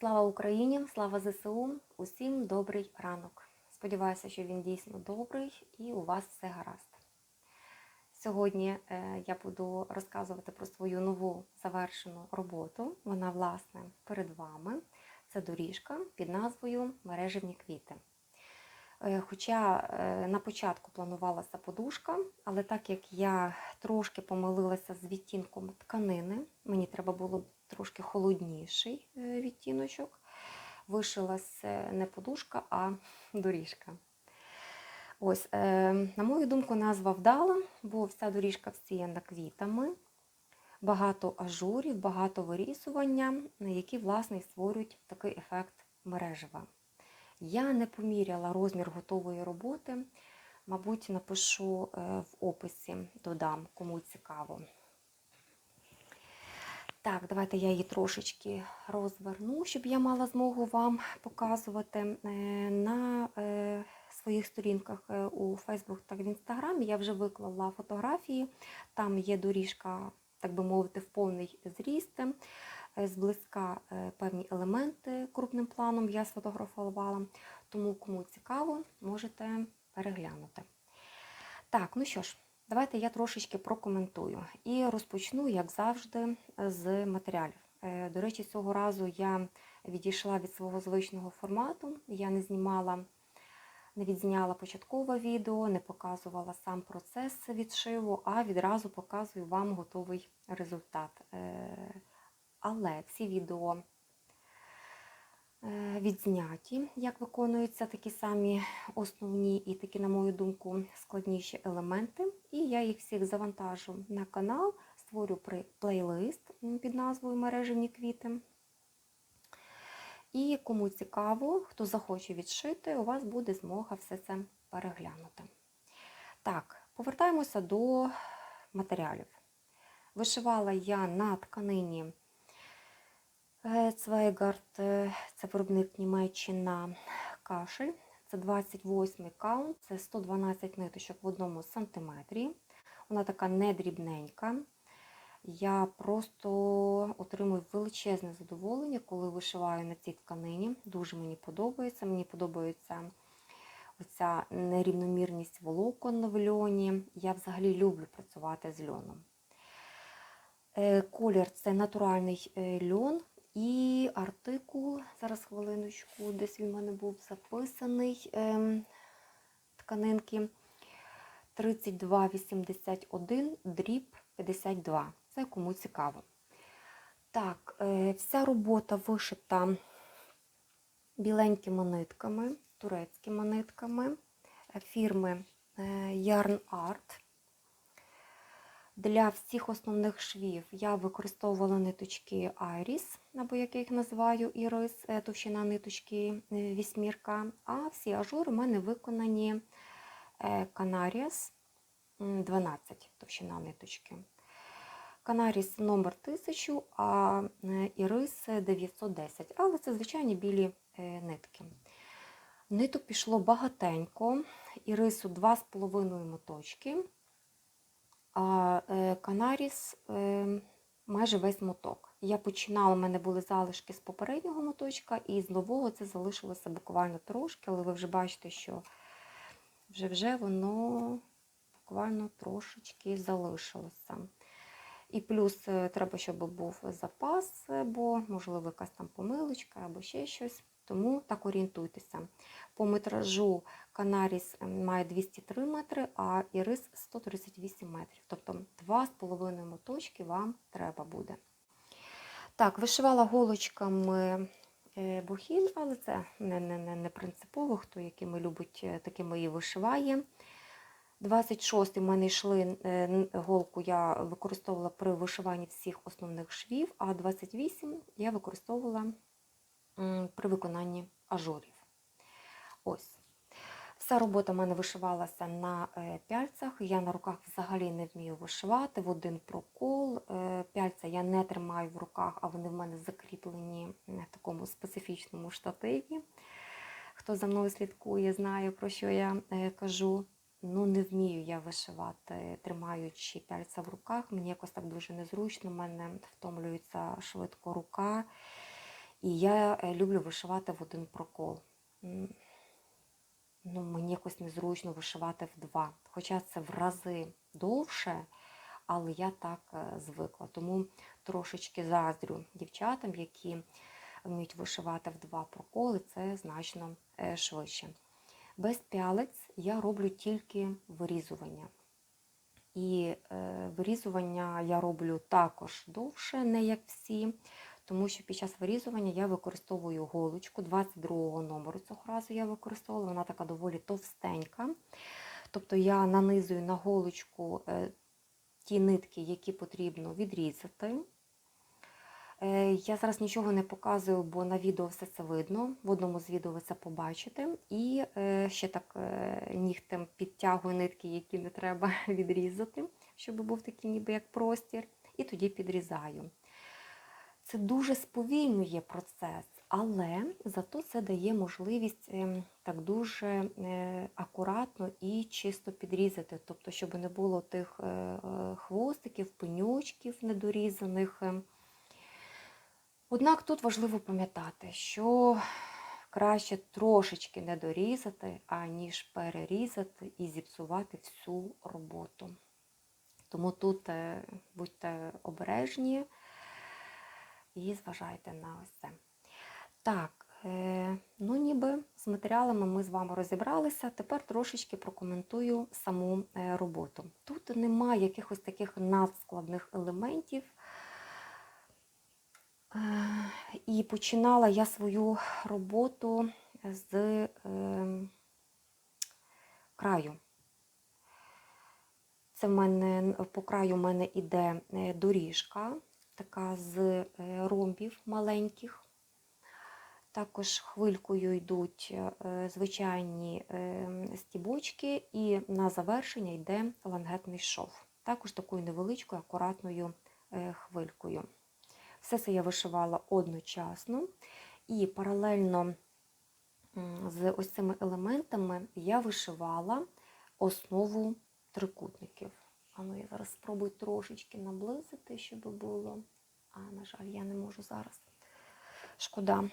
Слава Україні! Слава ЗСУ! Усім добрий ранок. Сподіваюся, що він дійсно добрий і у вас все гаразд. Сьогодні е, я буду розказувати про свою нову завершену роботу. Вона, власне, перед вами. Це доріжка під назвою Мережевні квіти. Е, Хоча е, на початку планувалася подушка, але так як я трошки помилилася з відтінком тканини, мені треба було трошки холодніший е, відтіночок, вишилася не подушка, а доріжка. Ось, е, на мою думку, назва вдала, бо вся доріжка всіяна квітами, багато ажурів, багато вирісування, які, власне, створюють такий ефект мережева. Я не поміряла розмір готової роботи. Мабуть, напишу е, в описі, додам, кому цікаво. Так, давайте я її трошечки розверну, щоб я мала змогу вам показувати Е, на е, своїх сторінках е, у Facebook та в Instagram. Я вже виклала фотографії. Там є доріжка, так би мовити, в повний зріст. Зблизька певні елементи крупним планом я сфотографувала. Тому, кому цікаво, можете переглянути. Так, ну що ж, давайте я трошечки прокоментую і розпочну, як завжди, з матеріалів. Е, До речі, цього разу я відійшла від свого звичного формату. Я не знімала, не відзняла початкове відео, не показувала сам процес відшиву, а відразу показую вам готовий результат. Е, Але ці відео відзняті, як виконуються такі самі основні і такі, на мою думку, складніші елементи. І я їх всіх завантажу на канал, створю плейлист під назвою Мережевні квіти. І кому цікаво, хто захоче відшити, у вас буде змога все це переглянути. Так, повертаємося до матеріалів. Вишивала я на тканині Цвейгард, е, це виробник Німеччина кашель. Це 28 каунт, це 112 ниточок в одному сантиметрі. Вона така недрібненька. Я просто отримую величезне задоволення, коли вишиваю на цій тканині. Дуже мені подобається. Мені подобається оця нерівномірність волокон в льоні. Я взагалі люблю працювати з льоном. Е, Колір це натуральний е, льон і артикул. Зараз хвилиночку, десь він в мене був записаний ем, тканинки 3281 дріб 52. Це кому цікаво. Так, е, вся робота вишита біленькими нитками, турецькими нитками е, фірми е, Yarn Art. Для всіх основних швів я використовувала ниточки Iris, або як я їх називаю, ірис, е, товщина ниточки е, вісьмірка. А всі ажури у мене виконані е, Canarias 12 товщина ниточки. Канаріс номер 1000, а ірис 910. Але це звичайні білі нитки. Ниток пішло багатенько, ірису 2,5 моточки, а е, канаріс е, майже весь моток. Я починала, у мене були залишки з попереднього моточка, і з нового це залишилося буквально трошки, але ви вже бачите, що вже вже воно буквально трошечки залишилося. І плюс е, треба, щоб був запас, е, бо, можливо, якась там помилочка або ще щось. Тому так орієнтуйтеся. По метражу Канаріс е, має 203 метри, а Ірис 138 метрів. Тобто 2,5 моточки вам треба буде. Так, вишивала голочками е, бухін, але це не, не, не, не принципово, хто якими любить, е, такими і вишиває. 26 у мене йшли е, голку, я використовувала при вишиванні всіх основних швів, а 28 я використовувала при виконанні ажурів. Ось. Вся робота в мене вишивалася на е, пяльцях. Я на руках взагалі не вмію вишивати в один прокол. Е, Пяльця я не тримаю в руках, а вони в мене закріплені на такому специфічному штативі. Хто за мною слідкує, знає, про що я е, кажу. Ну, не вмію я вишивати, тримаючи пяльця в руках. Мені якось так дуже незручно, в мене втомлюється швидко рука. І я е, люблю вишивати в один прокол. Ну, мені якось незручно вишивати в два. Хоча це в рази довше, але я так е, звикла. Тому трошечки заздрю дівчатам, які вміють вишивати в два проколи, це значно е, швидше. Без пялець я роблю тільки вирізування. І е, вирізування я роблю також довше, не як всі, тому що під час вирізування я використовую голочку 22 номеру цього разу я використовувала, вона така доволі товстенька. Тобто я нанизую на голочку е, ті нитки, які потрібно відрізати. Е, Я зараз нічого не показую, бо на відео все це видно. В одному з відео ви це побачите. І е, ще так нігтем підтягую нитки, які не треба відрізати, щоб був такий ніби як простір. І тоді підрізаю. Це дуже сповільнює процес, але зато це дає можливість ем, так дуже е, акуратно і чисто підрізати, тобто, щоб не було тих е, е, хвостиків, пеньочків недорізаних. ем. Однак тут важливо пам'ятати, що краще трошечки не дорізати, аніж перерізати і зіпсувати всю роботу. Тому тут будьте обережні і зважайте на ось це. Так, е, ну ніби з матеріалами ми з вами розібралися. Тепер трошечки прокоментую саму е, роботу. Тут немає якихось таких надскладних елементів. Е, І починала я свою роботу з краю. Це в мене по краю в мене іде е, доріжка, така з е, ромбів маленьких. Також хвилькою йдуть е, звичайні е, стібочки, і на завершення йде лангетний шов. Також такою невеличкою, акуратною хвилькою. Все це я вишивала одночасно, і паралельно з ось цими елементами я вишивала основу трикутників. А ну я зараз спробую трошечки наблизити, щоб було. А, на жаль, я не можу зараз. Шкода.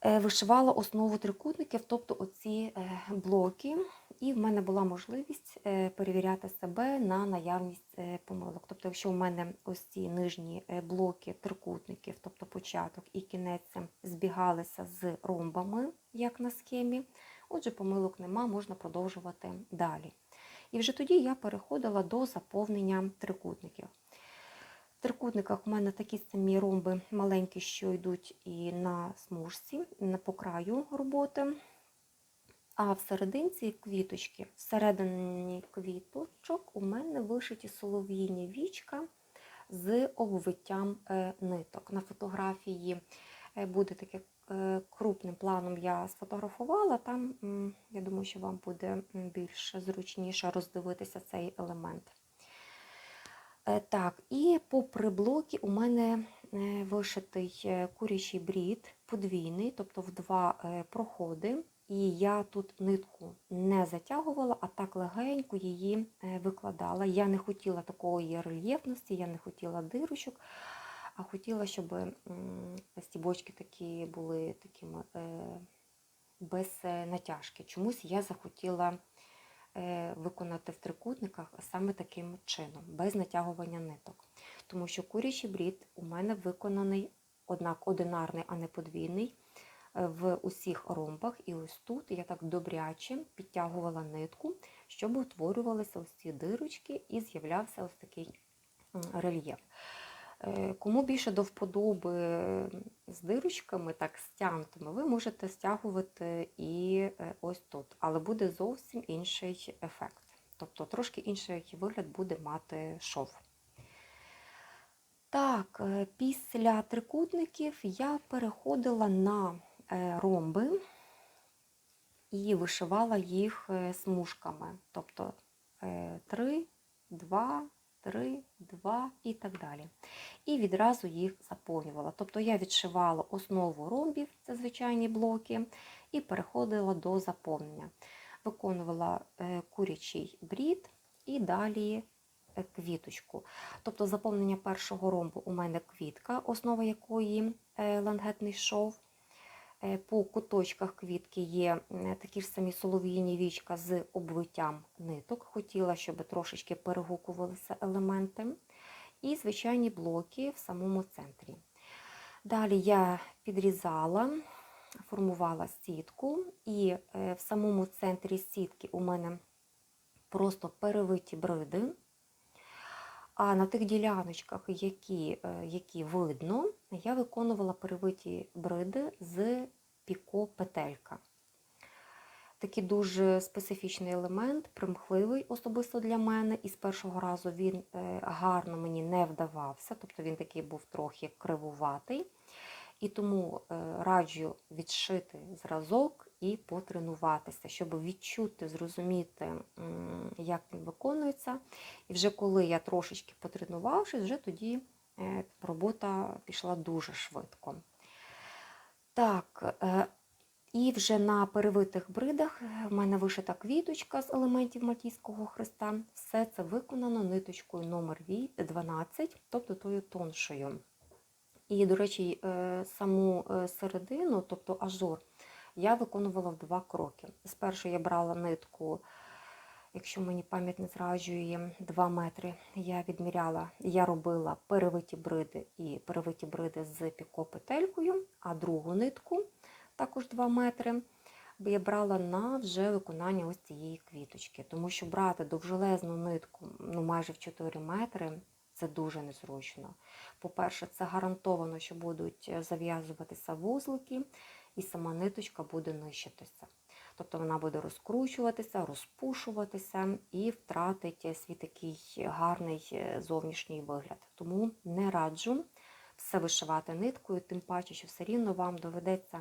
Е, Вишивала основу трикутників, тобто оці е, блоки, і в мене була можливість е, перевіряти себе на наявність помилок. Тобто, якщо в мене ось ці нижні блоки трикутників, тобто початок і кінець збігалися з ромбами, як на схемі, отже, помилок нема, можна продовжувати далі. І вже тоді я переходила до заповнення трикутників. В трикутниках у мене такі самі ромби маленькі, що йдуть і на смужці, по краю роботи. А в серединці квіточки. Всередині квіточок у мене вишиті солов'їні вічка з обвиттям е, ниток. На фотографії е, буде таке крупним планом я сфотографувала. Там, я думаю, що вам буде більш зручніше роздивитися цей елемент. Е, Так, і по приблокі у мене е, вишитий е, курячий брід подвійний, тобто в два е, проходи. І я тут нитку не затягувала, а так легенько її е, викладала. Я не хотіла такої рельєфності, я не хотіла дирочок, а хотіла, щоб стібочки такі були такими е, без е, натяжки. Чомусь я захотіла е, виконати в трикутниках саме таким чином, без натягування ниток. Тому що курячий брід у мене виконаний, однак одинарний, а не подвійний, в усіх ромбах. І ось тут я так добряче підтягувала нитку, щоб утворювалися ось ці дирочки і з'являвся ось такий рельєф. Е, Кому більше до вподоби з дирочками, так стягнутими, ви можете стягувати і е, ось тут, але буде зовсім інший ефект. Тобто трошки інший вигляд буде мати шов. Так, е, після трикутників я переходила на ромби і вишивала їх смужками. Тобто 3, 2, 3, 2 і так далі. І відразу їх заповнювала. Тобто я відшивала основу ромбів, це звичайні блоки, і переходила до заповнення. Виконувала е, курячий брід і далі е, квіточку. Тобто заповнення першого ромбу у мене квітка, основа якої е, лангетний шов. Е, По куточках квітки є такі ж самі солов'їні вічка з обвиттям ниток. Хотіла, щоб трошечки перегукувалися елементи. І звичайні блоки в самому центрі. Далі я підрізала, формувала сітку, і е, в самому центрі сітки у мене просто перевиті бриди. А на тих діляночках, які, е, які видно, я виконувала перевиті бриди з піко петелька. Такий дуже специфічний елемент, примхливий особисто для мене. І з першого разу він е, гарно мені не вдавався, тобто він такий був трохи кривуватий. І тому е, раджу відшити зразок і потренуватися, щоб відчути, зрозуміти, як він виконується. І вже коли я трошечки потренувавшись, вже тоді е, робота пішла дуже швидко. Так, е, і вже на перевитих бридах в мене вишита квіточка з елементів Матійського хреста. Все це виконано ниточкою номер 12 тобто тою тоншою. І, до речі, е, саму е, середину, тобто ажур, я виконувала в два кроки. Спершу я брала нитку, якщо мені пам'ять не зраджує, 2 метри. Я відміряла, я робила перевиті бриди і перевиті бриди з піко-петелькою, а другу нитку, також 2 метри, бо я брала на вже виконання ось цієї квіточки. Тому що брати довжелезну нитку ну, майже в 4 метри це дуже незручно. По-перше, це гарантовано, що будуть е, зав'язуватися вузлики, і сама ниточка буде нищитися. Тобто вона буде розкручуватися, розпушуватися і втратить е, свій такий гарний е, зовнішній вигляд. Тому не раджу все вишивати ниткою, тим паче, що все рівно вам доведеться.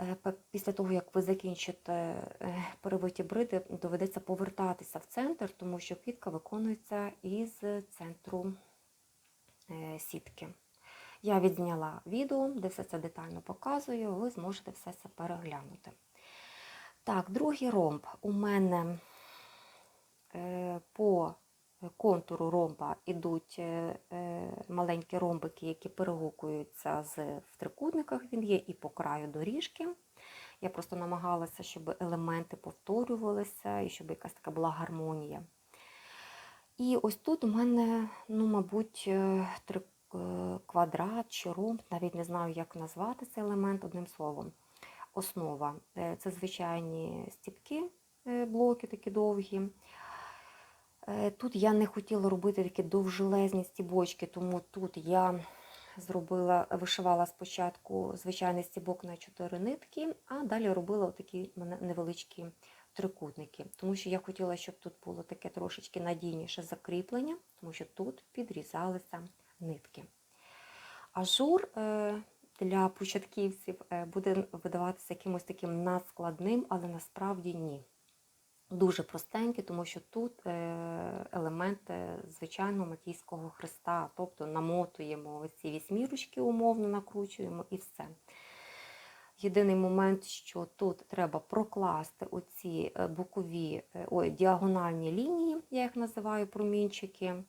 Е, Після того, як ви закінчите е, перевиті бриди, доведеться повертатися в центр, тому що квітка виконується із центру е, сітки. Я відзняла відео, де все це детально показую, ви зможете все це переглянути. Так, другий ромб у мене по контуру ромба йдуть е, е, маленькі ромбики, які перегукуються з в трикутниках. Він є і по краю доріжки. Я просто намагалася, щоб елементи повторювалися і щоб якась така була гармонія. І ось тут у мене, ну, мабуть, е, три, квадрат чи ромб, навіть не знаю, як назвати цей елемент одним словом. Основа це звичайні стіпки, блоки такі довгі. Е, Тут я не хотіла робити такі довжелезні стібочки, тому тут я зробила, вишивала спочатку звичайний стібок на 4 нитки, а далі робила такі невеличкі трикутники. Тому що я хотіла, щоб тут було таке трошечки надійніше закріплення, тому що тут підрізалися нитки. Ажур е, для початківців е, буде видаватися якимось таким надскладним, але насправді ні. Дуже простенький, тому що тут е, елементи звичайного матійського хреста, тобто намотуємо ось ці вісьмірочки, умовно накручуємо і все. Єдиний момент, що тут треба прокласти оці е, бокові, е, ой, діагональні лінії, я їх називаю промінчики.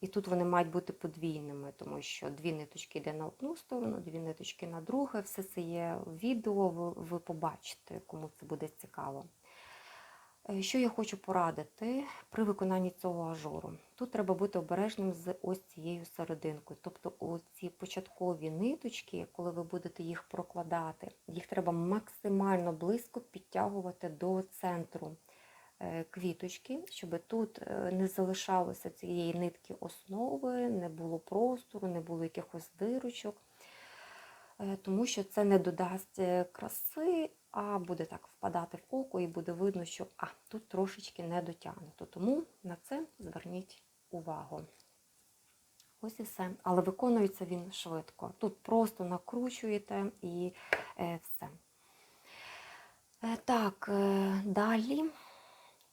І тут вони мають бути подвійними, тому що дві ниточки йде на одну сторону, дві ниточки на другу. Все це є в відео, ви побачите, кому це буде цікаво. Е, Що я хочу порадити при виконанні цього ажуру? Тут треба бути обережним з ось цією серединкою. Тобто оці початкові ниточки, коли ви будете їх прокладати, їх треба максимально близько підтягувати до центру е, квіточки, щоб тут е, не залишалося цієї нитки основи, не було простору, не було якихось дирочок. Тому що це не додасть краси, а буде так впадати в око і буде видно, що а, тут трошечки не дотягнуто. Тому на це зверніть увагу. Ось і все. Але виконується він швидко. Тут просто накручуєте і е, все. Е, так, е, далі,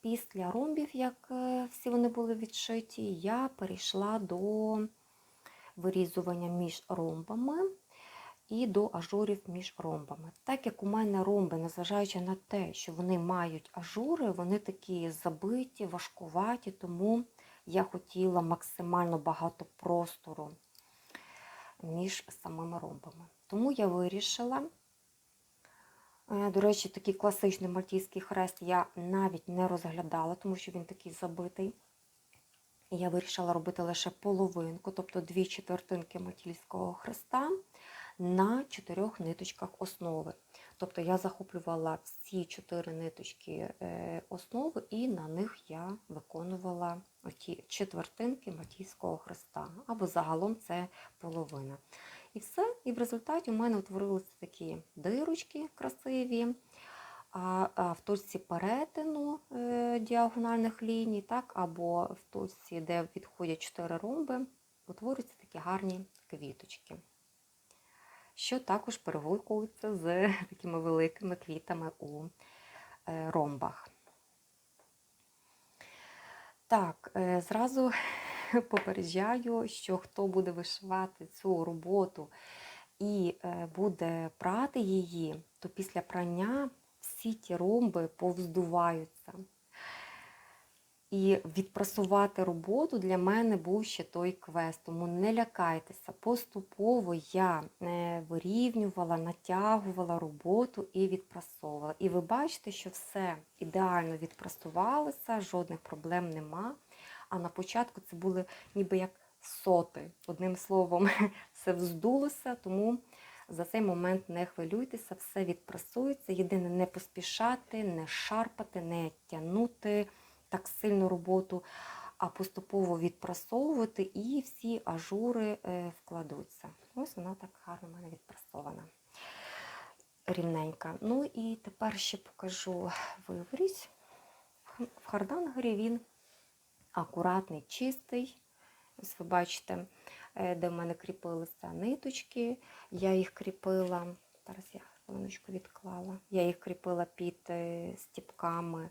після ромбів, як всі вони були відшиті, я перейшла до вирізування між ромбами і до ажурів між ромбами. Так як у мене ромби, незважаючи на те, що вони мають ажури, вони такі забиті, важкуваті, тому я хотіла максимально багато простору між самими ромбами. Тому я вирішила, е, до речі, такий класичний мальтійський хрест я навіть не розглядала, тому що він такий забитий. Я вирішила робити лише половинку, тобто дві четвертинки мальтійського хреста на чотирьох ниточках основи. Тобто я захоплювала всі чотири ниточки е, основи, і на них я виконувала оті четвертинки матійського хреста, або загалом це половина. І все. І в результаті у мене утворилися такі дирочки красиві. А, в точці перетину е, діагональних ліній, так, або в точці, де відходять чотири ромби, утворюються такі гарні квіточки що також перегукується з такими великими квітами у е, ромбах. Так, е, зразу попереджаю, що хто буде вишивати цю роботу і е, буде прати її, то після прання всі ті ромби повздуваються. І відпрасувати роботу для мене був ще той квест. Тому не лякайтеся. Поступово я е, вирівнювала, натягувала роботу і відпрасовувала. І ви бачите, що все ідеально відпрасувалося, жодних проблем нема. А на початку це були ніби як соти. Одним словом, все вздулося, тому за цей момент не хвилюйтеся, все відпрасується. Єдине не поспішати, не шарпати, не тягнути так сильну роботу, а поступово відпрасовувати і всі ажури е, вкладуться. Ось вона так гарно в мене відпрасована. Рівненька. Ну і тепер ще покажу виворість. В хардангері він акуратний, чистий. Ось ви бачите, е, де в мене кріпилися ниточки. Я їх кріпила, зараз я хвилиночку відклала, я їх кріпила під е, стіпками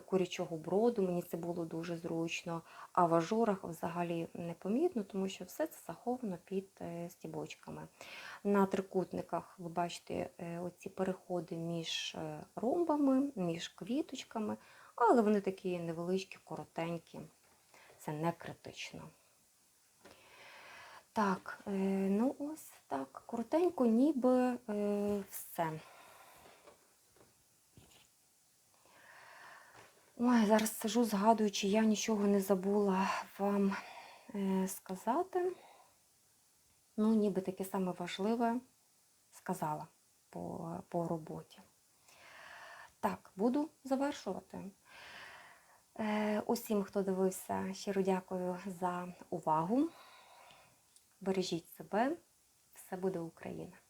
курячого броду, мені це було дуже зручно, а в ажурах взагалі непомітно, тому що все це заховано під е, стібочками. На трикутниках ви бачите е, оці переходи між е, ромбами, між квіточками, але вони такі невеличкі, коротенькі, це не критично. Так, ну ось так, коротенько, ніби все. Ой, зараз сижу, згадую, чи я нічого не забула вам е, сказати. Ну, ніби таке саме важливе сказала по, по роботі. Так, буду завершувати. Е, Усім, хто дивився, щиро дякую за увагу. Бережіть себе, все буде Україна!